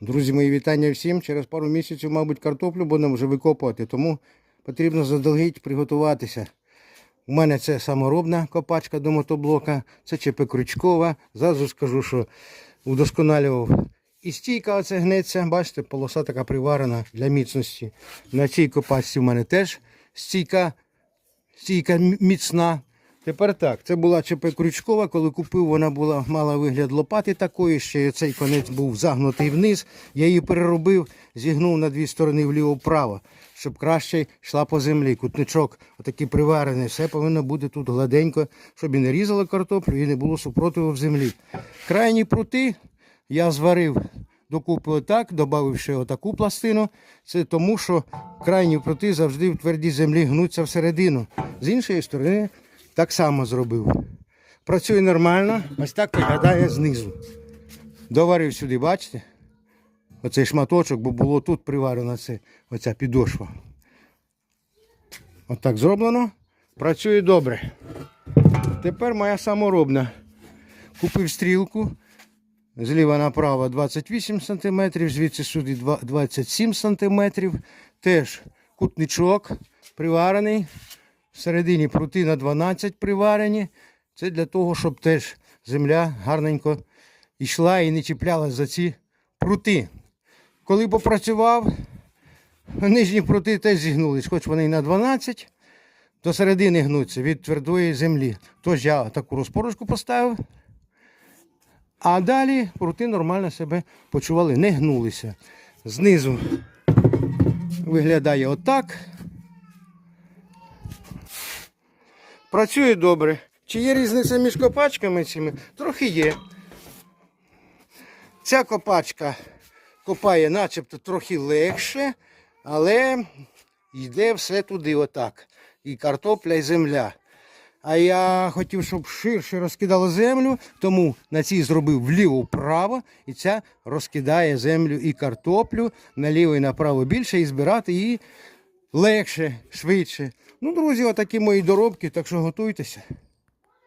Друзі, мої вітання всім. Через пару місяців, мабуть, картоплю будемо вже викопувати, тому потрібно заздалегідь приготуватися. У мене це саморобна копачка до мотоблока, це ЧП Крючкова. Зразу скажу, що удосконалював і стійка оце гнеться. Бачите, полоса така приварена для міцності. На цій копачці в мене теж стійка, стійка міцна. Тепер так, це була ЧП Крючкова, коли купив, вона була, мала вигляд лопати такої, ще цей конець був загнутий вниз. Я її переробив, зігнув на дві сторони вліво-вправо, щоб краще йшла по землі. Кутничок отакий приварений, все повинно бути тут гладенько, щоб і не різали картоплю, і не було супротиву в землі. Крайні прути я зварив докупи отак, додав ще отаку пластину. Це тому, що крайні прути завжди в твердій землі гнуться всередину. З іншої сторони так само зробив. Працює нормально, ось так виглядає знизу. Доварив сюди, бачите? Оцей шматочок, бо було тут приварена оця підошва. Отак зроблено. Працює добре. Тепер моя саморобна. Купив стрілку. Зліва направо 28 см, звідси сюди 27 см. Теж кутничок приварений. Всередині прути на 12 приварені. Це для того, щоб теж земля гарненько йшла і не чіплялась за ці прути. Коли попрацював, нижні прути теж зігнулись, хоч вони і на 12, до середини гнуться від твердої землі. Тож я таку розпорожку поставив. А далі прути нормально себе почували, не гнулися. Знизу виглядає отак. Працює добре. Чи є різниця між копачками цими? Трохи є. Ця копачка копає начебто трохи легше, але йде все туди отак. І картопля, і земля. А я хотів, щоб ширше розкидало землю, тому на цій зробив вліво-вправо, і ця розкидає землю і картоплю наліво і направо більше, і збирати її легше, швидше. Ну, друзі, отакі мої доробки, так що готуйтеся.